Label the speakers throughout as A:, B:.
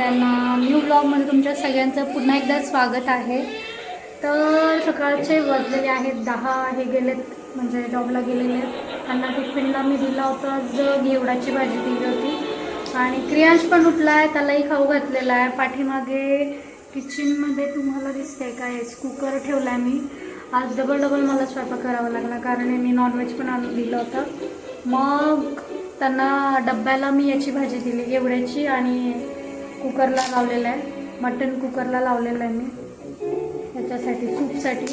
A: सगळ्यांना न्यू ब्लॉगमध्ये तुमच्या सगळ्यांचं पुन्हा एकदा स्वागत आहे. तर सकाळचे वाजलेले आहेत दहा हे गेलेत म्हणजे जॉबला गेलेले आहेत. त्यांना टिफिनला मी दिला होता आज घेवडाची भाजी दिली होती. आणि क्रियांश पण उठला आहे त्यालाही खाऊ घातलेला आहे. पाठीमागे किचनमध्ये तुम्हाला दिसतंय काय कुकर ठेवला आहे मी. आज डबल डबल मला स्वयंपाक करावा लागला कारण मी नॉनव्हेज पण आणून दिलं होतं. मग त्यांना डब्याला मी याची भाजी दिली एवढ्याची आणि कुकरला लावलेला आहे. मटन कुकरला लावलेलं आहे मी. याच्यासाठी सूपसाठी.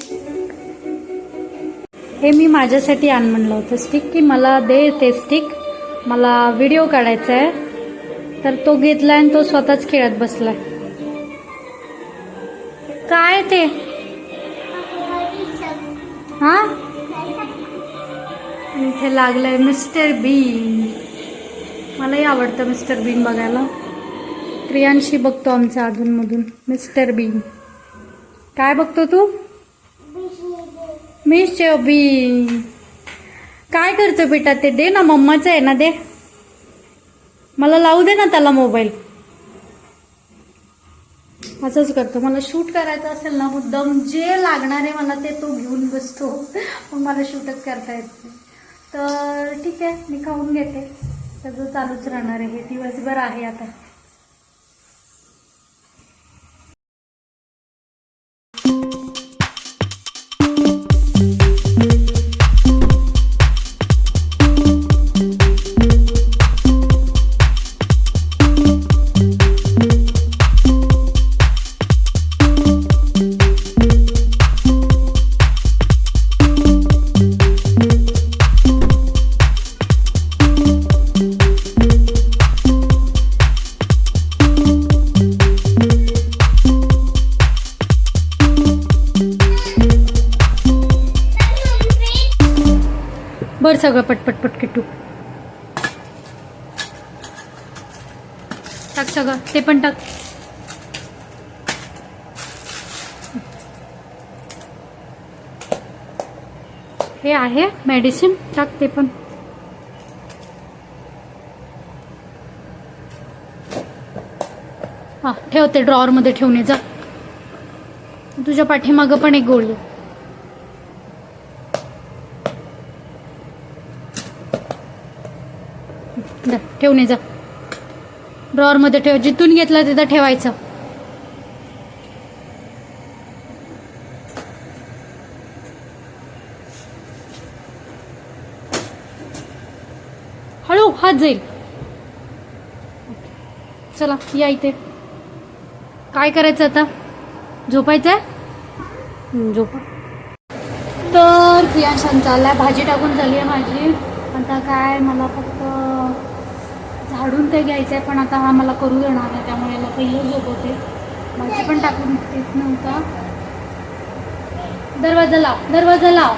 A: हे मी माझ्यासाठी आण म्हणलं होतं स्टिक की मला दे ते स्टिक मला व्हिडिओ काढायचा आहे. तर तो घेतला आणि तो स्वतःच खेळत बसलाय. काय ते? हा? इथे लागलंय मिस्टर बीन मलाही आवडतं मिस्टर बीन बघायला. प्रियांशी बघतो आमचा अधूनमधून. मिस्टर बीन काय बघतो तू? मिस्टर बीन काय करतो बेटा ते? दे ना मम्माचं आहे ना दे. मला लावू दे ना त्याला मोबाईल. असंच करतो. मला शूट करायचं असेल ना मुद्दाम जे लागणार आहे मला ते तो घेऊन बसतो. मग मला शूटच करता येत नाही. तर ठीक आहे मी खाऊन घेते. त्याचं चालूच राहणार आहे. हे दिवसभर आहे आता. बरं सगळं पटपट पटकिटू टाक सगळं ते पण टाक. हे आहे मेडिसिन टाक ते पण. हा ठेवते ड्रॉवरमध्ये ठेवणे जा. तुझ्या पाठीमागं पण एक गोळी. ठेवणे जा. ड्रॉवरमध्ये ठेव. जिथून घेतला तिथं ठेवायचं. हळू हात जाईल. चला या इथे. काय करायचं आता? झोपायचं आहे? झोपा. तर क्रियांशान चाललाय भाजी टाकून झाली आहे माझी. आता काय मला फक्त काढून ते घ्यायचं आहे पण आता हा मला करू देणार नाही त्यामुळे याला पहिलं झोपवते माझी पण टाकून देत नव्हता. दरवाजा लाव दरवाजा लाव.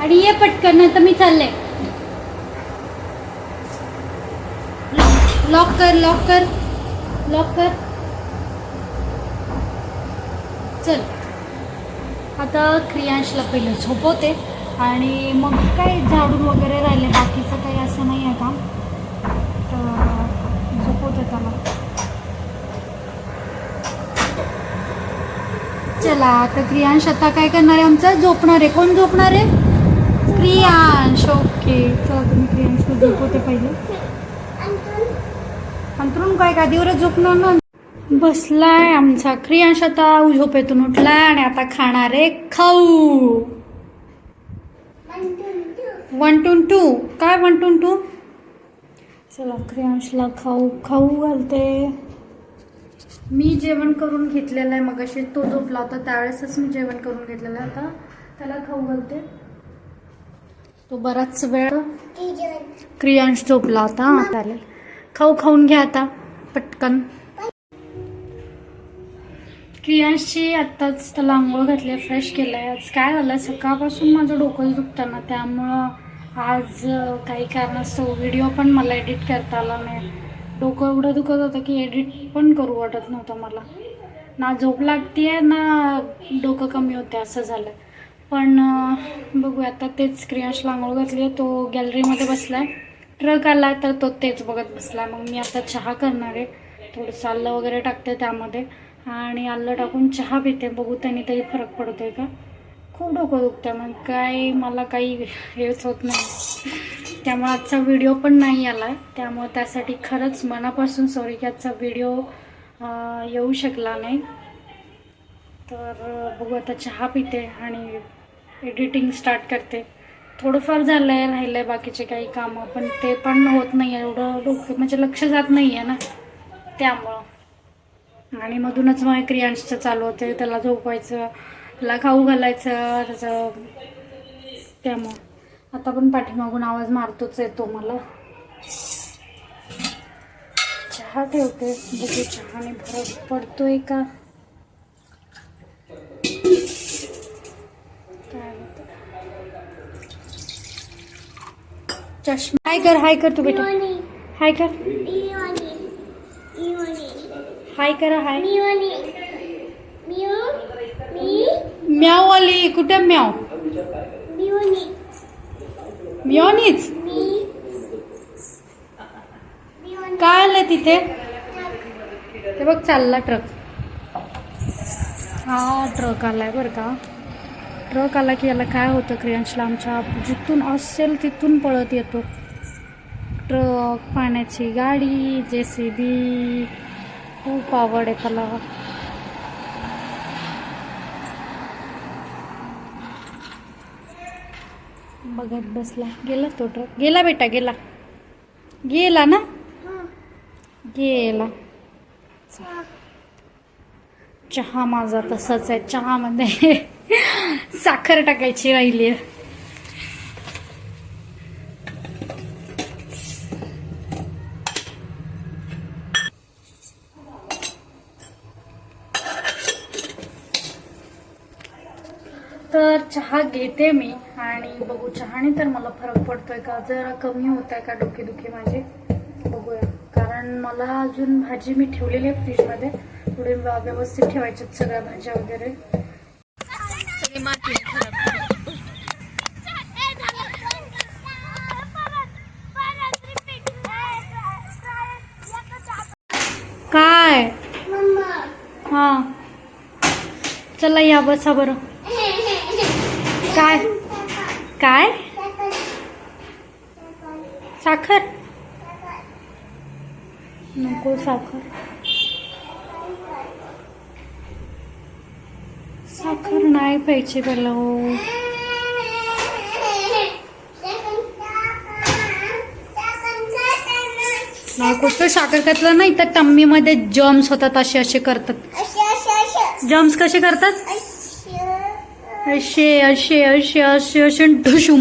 A: आणि ये पटकन नाही तर मी चालले. लॉक कर लॉक कर लॉक कर. चल. आता क्रियांशला पहिलं झोपवते आणि मग काय झाडून वगैरे राहिले बाकीचं काही असं नाही आहे का? चला. आता क्रियांश आता काय करणार आहे आमचा? झोपणार आहे. कोण झोपणार आहे? क्रियांश. ओके चला तुम्ही क्रियांशला झोपवते पहिले. अंतरून काय गादीवरच झोपणार ना. बसलाय आमचा. क्रियांश आता झोपेतून उठलाय आणि आता खाणार आहे खाऊ. वन टू टू काय वन टू टू चला क्रियांशला खाऊ खाऊ घालते. मी जेवण करून घेतलेलं आहे मग तो झोपला होता त्यावेळेसच मी जेवण करून घेतलेलं आहे आता. त्याला खाऊ घालते. तो बराच वेळ क्रियांश झोपला होता. चालेल. खाऊ खाऊन घ्या आता पटकन. क्रियांशची आत्ताच त्याला आंघोळ घातली फ्रेश केलं आहे आज काय झालं सकाळपासून माझं डोकं दुखतं ना त्यामुळं आज काही कारणास्तव व्हिडिओ पण मला एडिट करता आला नाही. डोकं एवढं दुखत होतं की एडिट पण करू वाटत नव्हतं मला. ना झोप लागते आहे ना डोकं कमी होते असं झालं. पण बघू आता तेच क्रियांश आंघोळ घातली आहे तो गॅलरीमध्ये बसला आहे ट्रक आला तर तो तेच बघत बसला आहे मग मी आता चहा करणार आहे. थोडंसं आलं वगैरे टाकते त्यामध्ये. आणि आलं टाकून चहा पिते. बघू त्यांनी तरी फरक पडतोय का? खूप डोकं दुखतं मग काय मला काही हेच होत नाही. त्यामुळे आजचा व्हिडिओ पण नाही आला आहे त्यामुळे त्यासाठी खरंच मनापासून सॉरी की आजचा व्हिडिओ येऊ शकला नाही. तर बघू आता चहा पिते आणि एडिटिंग स्टार्ट करते. थोडंफार झालं आहे राहिलं आहे बाकीचे काही कामं पण ते पण होत नाही. आहे एवढं डोकं म्हणजे लक्ष जात नाही आहे ना. त्यामुळं. आणि मधूनच मग क्रियांशचं चालू होते त्याला झोपायचं त्याला खाऊ घालायचं त्याचं त्यामुळं. आता पण पाठीमागून आवाज मारतोच येतो मला. चहा ठेवते. बघू चहाने फरक पडतोय का? चष्मा. हाय कर हाय कर तू बेटा. हाय कर. हाय करा हाय. म्याव आली कुठे म्याव म्यावनीच काय आलं तिथे? ते बघ चालला ट्रक. हा ट्रक आलाय बरं का. ट्रक आला की याला काय होतं क्रियांशला आमच्या जिथून असेल तिथून पळत येतो. ट्रक पाण्याची गाडी जे सी बी खूप आवड आहे त्याला. बघत बसला. गेला तो ट्रक. गेला बेटा गेला. गेला ना? गेला. चहा माझा तसाच आहे. चहामध्ये साखर टाकायची राहिली. आहे तर चहा घेते मी. आणि बघू चहाने तर मला फरक पडतोय का? जरा कमी होत आहे का डोकेदुखी माझी? बघूया. कारण मला अजून भाजी मी ठेवलेली आहे फ्रीजमध्ये. थोडी व्य- व्यवस्थित ठेवायच्यात सगळ्या भाज्या वगैरे. काय? हा. चला या बसा बरं. काय? काय? साखर. नको साखर. साखर नाही पहिला हो. नाही साखर घातलं नाही तर टम्मीमध्ये जर्म्स होतात असे असे करतात जर्म्स कसे करतात? असे असे असे असे असे ढुशुम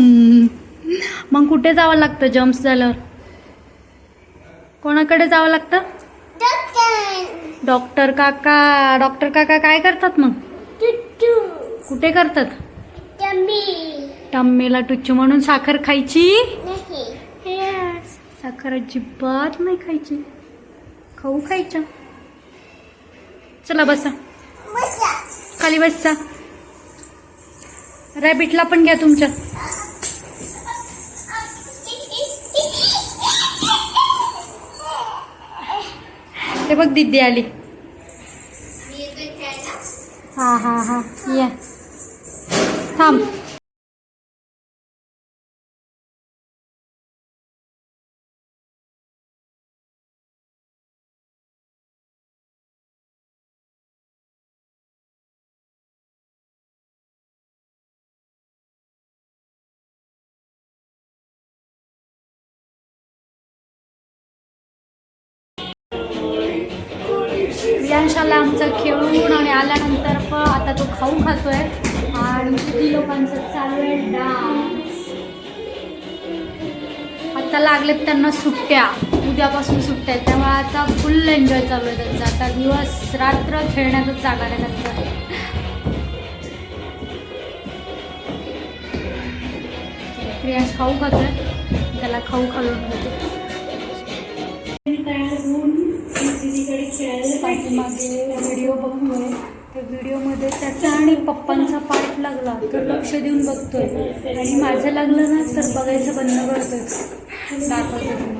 A: मग कुठे जावं लागतं जम्प्स झाल्यावर? कोणाकडे जावं लागतं? डॉक्टर काका डॉक्टर काका काय करतात मग? कुठे करतात? टम्मीला टुच्चू म्हणून साखर खायची? साखर अजिबात नाही खायची. खाऊ खायच्या. चला बसा. खाली बसा. रॅबिटला पण घ्या तुमच्या. ते बघ दिदी आली. हा हा हा. या. थांब. यांशाला आमचं खेळून आणि आल्यानंतर पण आता तो खाऊ खातोय. आणि किती लोकांचं चालू आहे डान्स. आता लागलेत त्यांना सुट्ट्या. उद्यापासून सुट्ट्या आहेत. त्यामुळे आता फुल एन्जॉय चालू आहे त्यांचा. आता दिवस रात्र खेळण्यातच जाणार आहे त्यांचं. प्रियांश खाऊ खातोय. त्याला खाऊ खालून घेतो पाठीमागे व्हिडिओ बघतोय. त्या व्हिडिओमध्ये त्याचा आणि पप्पांचा पार्ट लागला. तर लक्ष देऊन बघतोय. आणि माझं लागलं ना तर बघायचं बंद करतोय. दाखवते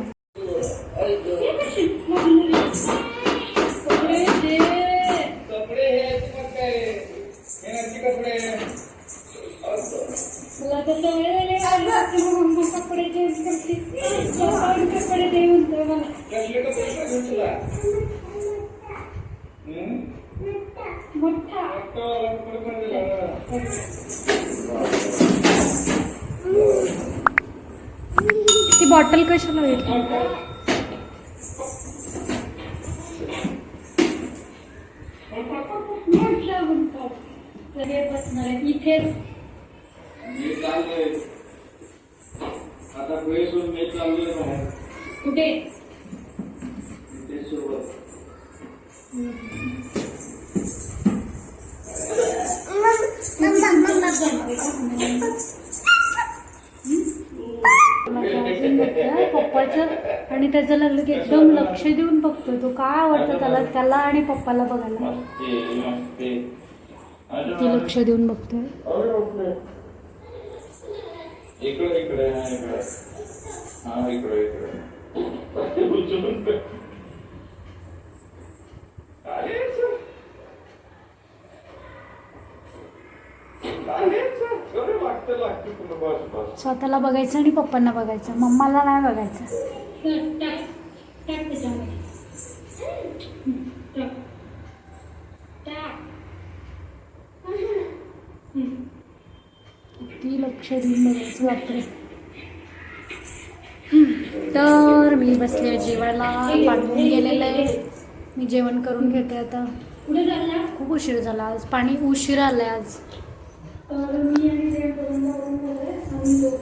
A: ती बॉटल कशाला भेटली इथेच
B: मी चाललोय आता फ्रेश होऊन मी चाललोय बाहेर
A: कुठे पप्पाचं आणि त्याचं लागलं की एकदम लक्ष देऊन बघतो तो काय आवडतं त्याला त्याला आणि पप्पाला बघायला. ते लक्ष देऊन बघतोय.
B: इकडे इकडे हा इकडे हा इकडे इकडे उचलून कर. अरे सर. अरे सर. अरे लागतं लागतं तुला बस बस
A: स्वतःला बघायचं आणि पप्पांना बघायचं. मम्माला नाही बघायचं. ती लक्ष देऊन बघायचं बापरे. तर मी बसले जेवायला पाठवून गेलेलं आहे. मी जेवण करून घेते आता. खूप उशीर झाला आज. पाणी उशीर आलंय आज.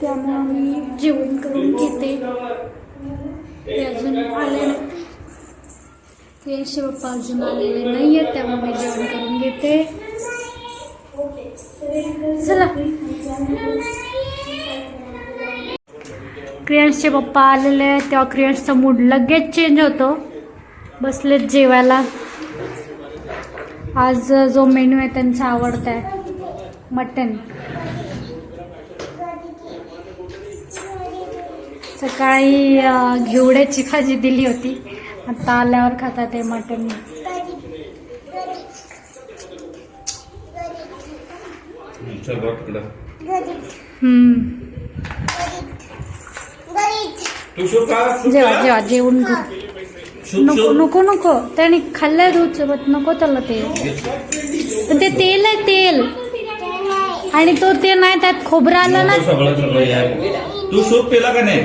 A: त्यामुळं मी जेवण करून घेते. ते अजून आले नाही. पप्पा अजून आलेले नाही आहेत त्यामुळे मी जेवण करून घेते. चला. क्रियांशचे पप्पा आलेले आहेत तेव्हा क्रियांशचा मूड लगेच चेंज होतो. बसलेत जेवायला. आज जो मेन्यू आहे त्यांचा आवडता आहे मटन सकाळी घेवड्याची भाजी दिली होती. आता आल्यावर खातात ते मटन
B: चल बघ तिकडं.
A: हम्म.
B: तू शो का?
A: जेवा जेवा जेवून घे. नको नको नको. त्याने खाल्लंय दूध सोबत. नको त्याला ते पण ते तेल आहे तेल. आणि तो ते नाही त्यात खोबरं आलं ना
B: सगळं सगळं या तू सूप पिला का नाही?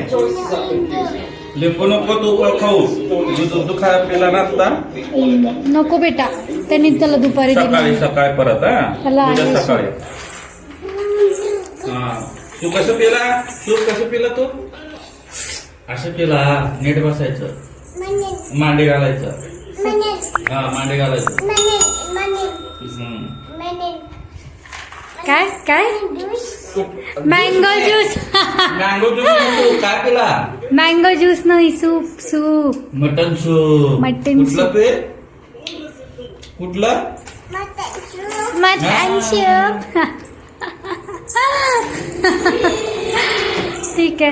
B: लिंबू नको तू पण खाऊ. तू दूध खा पिला ना आता.
A: नको बेटा त्यांनी त्याला दुपारी
B: सकाळी
A: दिली.
B: सकाळी परत हा?
A: त्याला
B: उद्या
A: आहे
B: सकाळी. हा. तू कसं पिला? सूप कसं पिला तू? असं पिला नीट बसायचं. मांडी घालायचं. हा मांडी घालायचं. हम्म.
A: काय काय? मँगो ज्यूस
B: मँगो ज्यूस काय पिला
A: मँगो ज्यूस नाही सूप सूप
B: मटन सूप कुठलं
A: सूप.
B: कुठलं?
A: मटन सूप ठीक आहे.